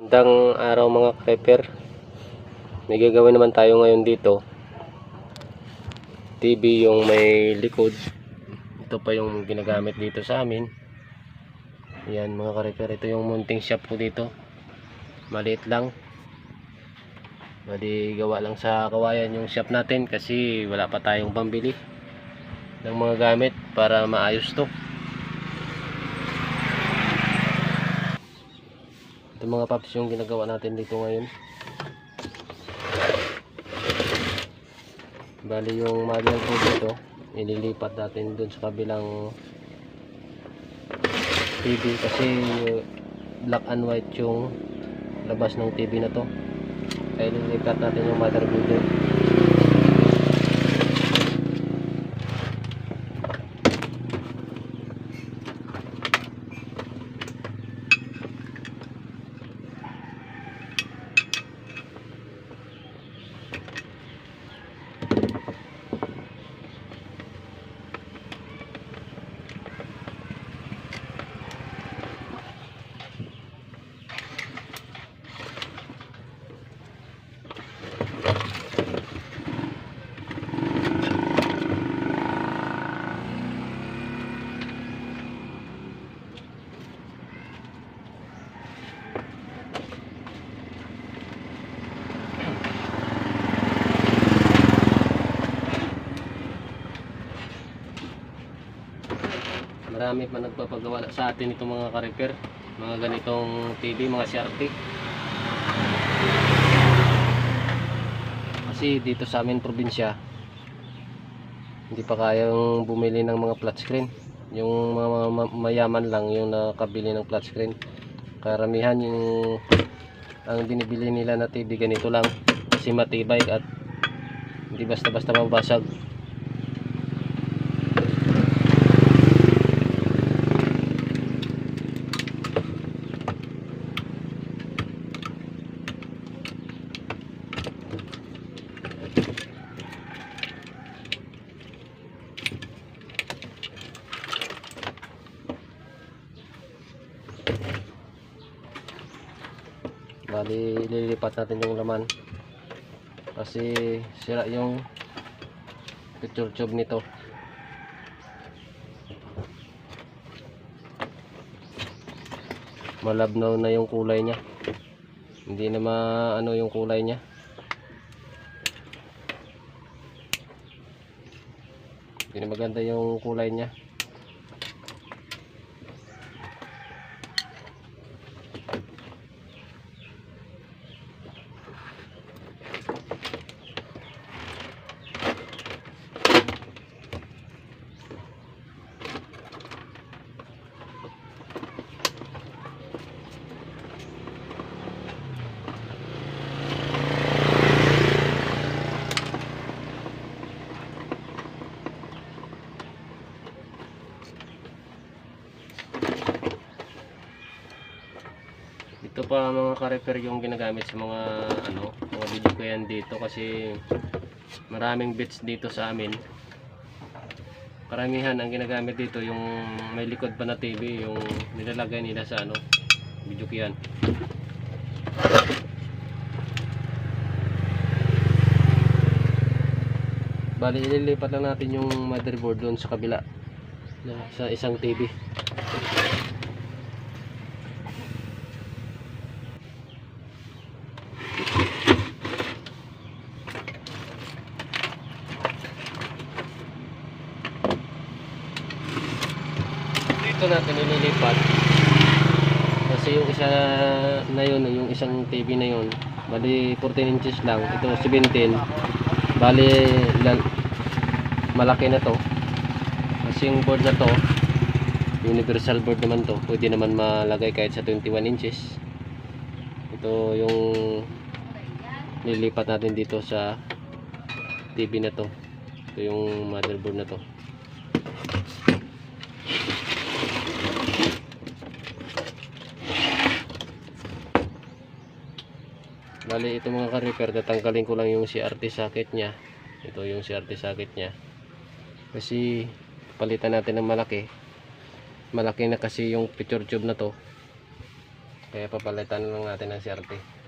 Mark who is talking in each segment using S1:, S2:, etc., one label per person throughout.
S1: Magandang araw mga pepper. May gagawin naman tayo ngayon dito. TV yung may likod. Ito pa yung ginagamit dito sa amin. Yan mga ka-repair. Ito yung munting shop ko dito. Maliit lang. Bali gawa lang sa kawayan yung shop natin kasi wala pa tayong pambili ng mga gamit para maayos to. Mga paps yung ginagawa natin dito ngayon. Bali yung mother ko dito, ililipat natin dun sa kabilang TV kasi black and white yung labas ng TV na to. Kaya ililipat natin yung motherboard dun. Marami pa nagpapagawa sa atin itong mga ka-repair. Mga ganitong TV, mga CRT. Kasi dito sa amin probinsya, hindi pa kayang bumili ng mga flat screen. Yung mga mga ma- mayaman lang yung nakabili ng flat screen. Karamihan yung ang binibili nila na TV ganito lang kasi matibay at hindi basta-basta mabasag. Bali, lilipat natin yung laman. Kasi sira yung picture tube nito. Malabnaw na yung kulay niya. Hindi na maano yung kulay niya. Hindi na maganda yung kulay niya. Pa mga ka-repair yung ginagamit sa mga ano, mga video ko yan dito kasi maraming bits dito sa amin. Karamihan ang ginagamit dito yung may likod pa na TV, yung nilalagay nila sa ano, video ko yan. Bali, ililipat lang natin yung motherboard doon sa kabila sa isang TV. dito natin nililipat. Kasi yung isa na yun yung isang TV na yun bali 14 inches lang ito 17 bali malaki na to. Kasi yung board na to universal board naman to pwede naman malagay kahit sa 21 inches. Ito yung nilipat natin dito sa TV na to. Ito yung motherboard na to Bali ito mga ka-repair, tatanggalin ko lang yung CRT socket niya. Ito yung CRT socket niya. Kasi palitan natin ng malaki. Malaki na kasi yung picture tube na to. Kaya papalitan lang natin ng CRT.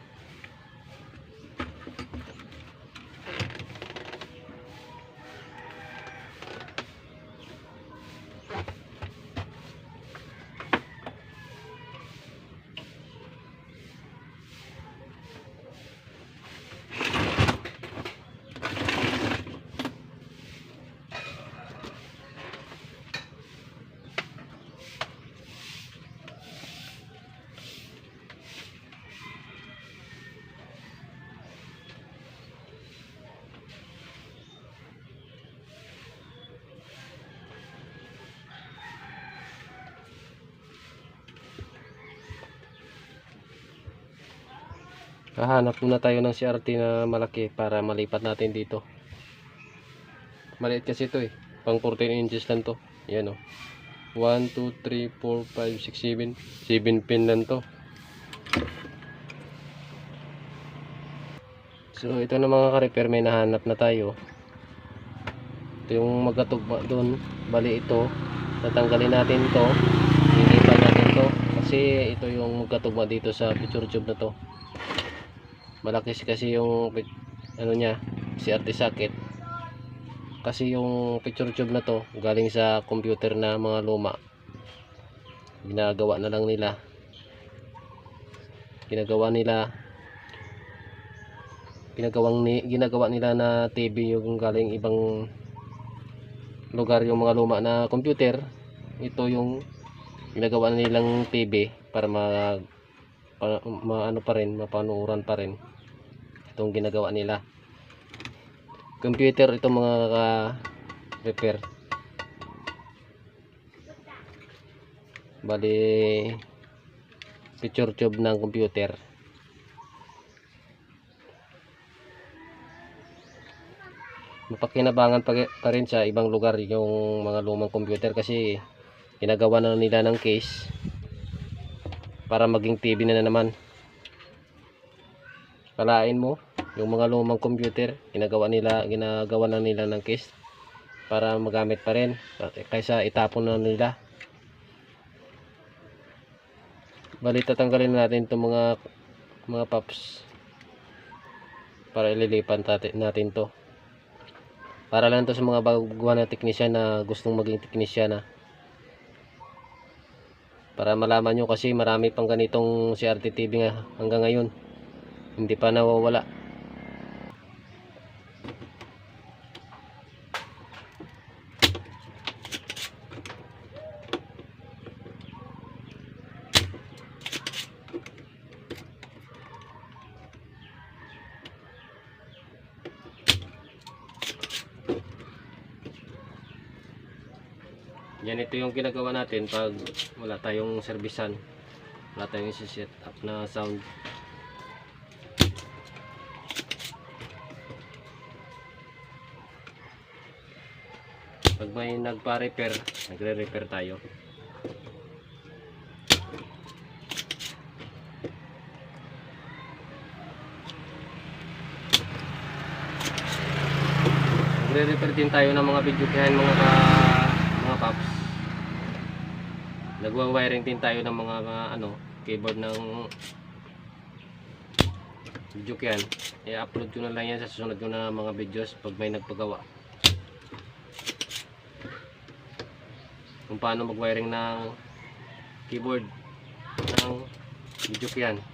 S1: Hahanap muna tayo ng CRT na malaki para malipat natin dito. Maliit kasi ito eh. Pang 14 inches lang to. Yan o. 1, 2, 3, 4, 5, 6, 7. 7 pin lang to. So ito na mga ka-repair may nahanap na tayo. Ito yung magkatugma doon. Bali ito. Tatanggalin natin to. Lilipat natin to. Kasi ito yung magkatugma dito sa picture tube na to malaki kasi yung ano niya CRT socket kasi yung picture tube na to galing sa computer na mga luma. Ginagawa na lang nila. Ginagawa nila ginagawang ni, ginagawa nila na TV yung galing ibang lugar yung mga luma na computer. Ito yung ginagawa na nilang TV para ma, pa, ma ano pa rin mapanuuran pa rin itong ginagawa nila. Computer itong mga ka repair bali picture tube ng computer. Mapakinabangan pa, pa rin sa ibang lugar yung mga lumang computer kasi ginagawa na nila ng case para maging TV na, na naman kalain mo yung mga lumang computer ginagawa nila ginagawa na nila ng case para magamit pa rin kaysa itapon na nila. Bali tatanggalin natin itong mga mga paps para ililipan natin to. Para lang to sa mga baguhan na teknisyan na gustong maging teknisyan na. Para malaman nyo kasi marami pang ganitong CRT TV nga hanggang ngayon hindi pa nawawala. Yan ito yung ginagawa natin pag wala tayong servisan. Wala tayong set up na sound pag may nagpa-repair nagre-repair tayo. Nagre-repair din tayo ng mga behind mga ka, mga paps. Nagwa-wiring din tayo ng mga, mga ano keyboard ng video yan i-upload ko na lang yan sa susunod ko na mga videos pag may nagpagawa paano mag-wiring ng keyboard. Ng video yan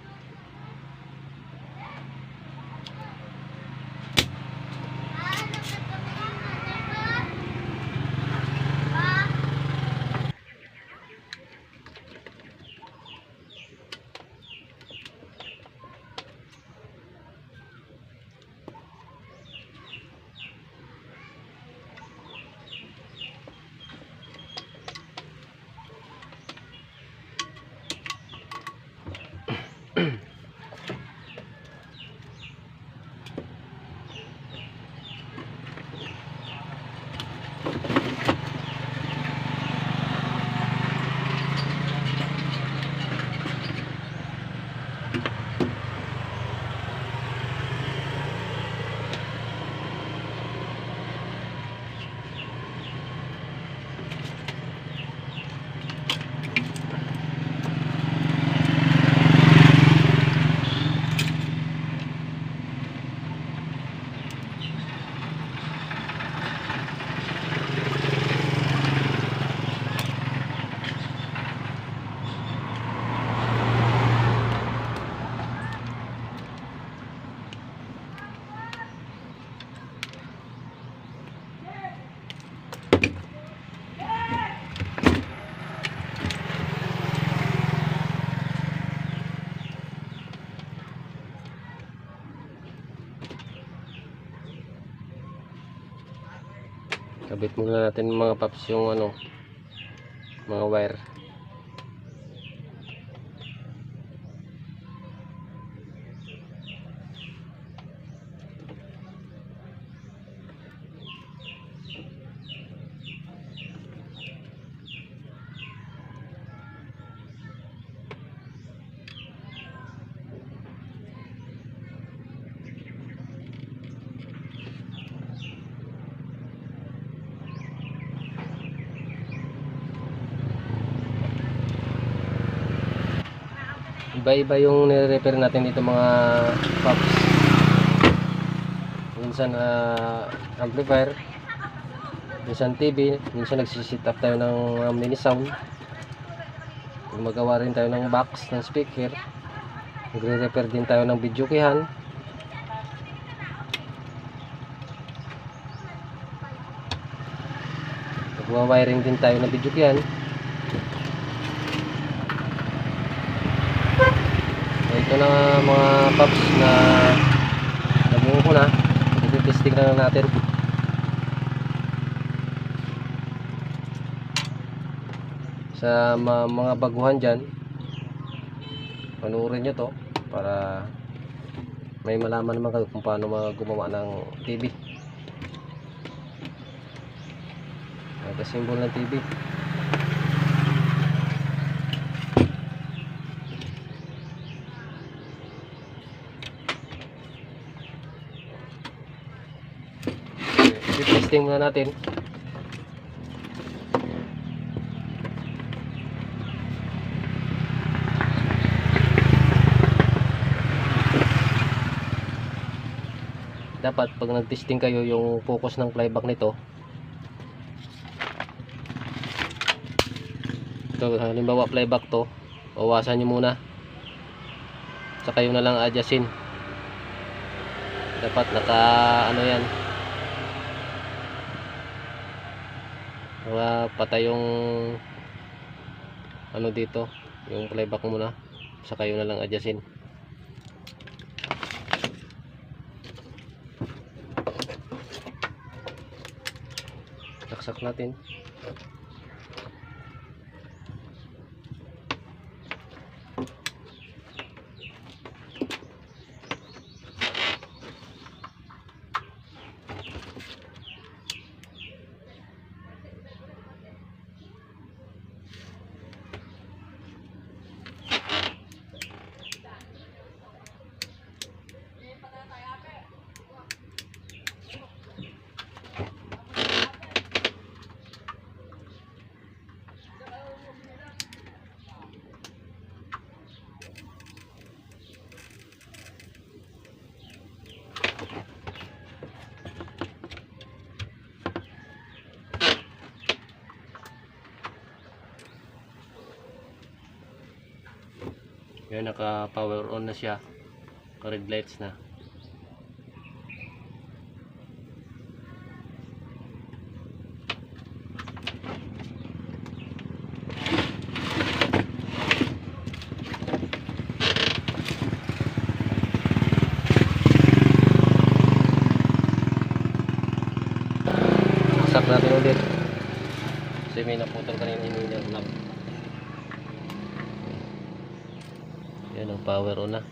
S1: Kabit muna natin mga paps yung ano, mga wire. Iba-iba yung nire-repair natin dito mga pops. Minsan ah, amplifier, minsan TV, minsan nagsisit up tayo ng ah, mini sound. Gumagawa rin tayo ng box ng speaker. Nagre-repair din tayo ng video kihan. Nagwa-wiring din tayo ng video kihan. Ito na mga pups na nabuo ko na. Ito-testing na lang natin. Sa mga baguhan dyan, panuorin nyo to para may malaman naman kayo kung paano gumawa ng TV. Nagka-symbol ng TV. Testing muna natin. Dapat pag nag-testing kayo yung focus ng flyback nito. Ito halimbawa flyback to bawasan nyo muna. Saka yun na lang adjustin. Dapat naka ano yan mga patay yung ano dito yung playback muna. Saka yun na lang adjustin. Saksak natin Yan, naka power on na siya. Naka red lights na. Saksak natin ulit. Kasi may naputol kanina yung yung knob. Yan ang power on na.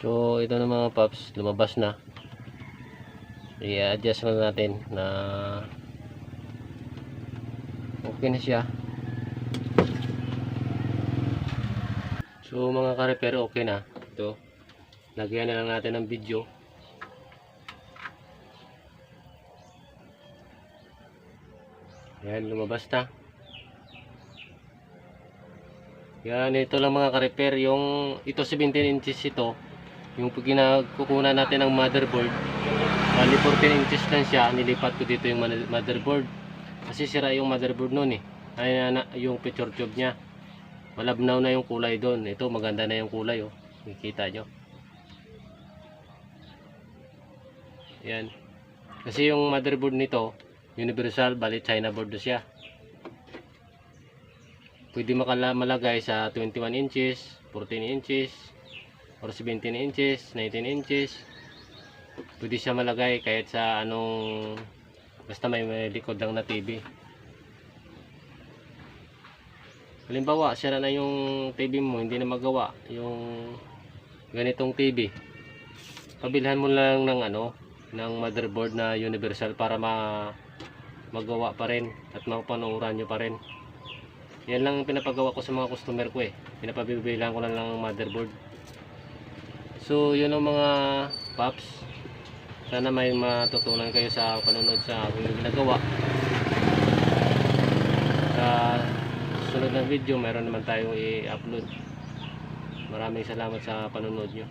S1: So, ito na mga paps, lumabas na. I-adjust na natin na okay na siya. So, mga ka-repair, okay na. Ito, lagyan na lang natin ng video. Yan, lumabas na. Yan, ito lang mga ka-repair. Yung, ito 17 inches ito. Yung pag ginagkukunan natin ng motherboard. Bali 14 inches lang siya. Nilipat ko dito yung motherboard. Kasi sira yung motherboard nun eh. Ay, na, yung picture tube niya. Malabnaw na yung kulay doon. Ito maganda na yung kulay oh. Nakikita nyo. Yan. Kasi yung motherboard nito, universal, bali China board siya. Pwede malagay sa 21 inches, 14 inches, or 17 inches, 19 inches. Pwede siya malagay kahit sa anong basta may, likod lang na TV. Halimbawa, sira na yung TV mo, hindi na magawa yung ganitong TV. Pabilhan mo lang ng ano, ng motherboard na universal para ma magawa pa rin at mapanuuran nyo pa rin. Yan lang ang pinapagawa ko sa mga customer ko eh. Pinapabibilang ko lang ng motherboard. So, yun ang mga paps. Sana may matutunan kayo sa panonood sa aking ginagawa. Sa susunod na video, meron naman tayong i-upload. Maraming salamat sa panonood nyo.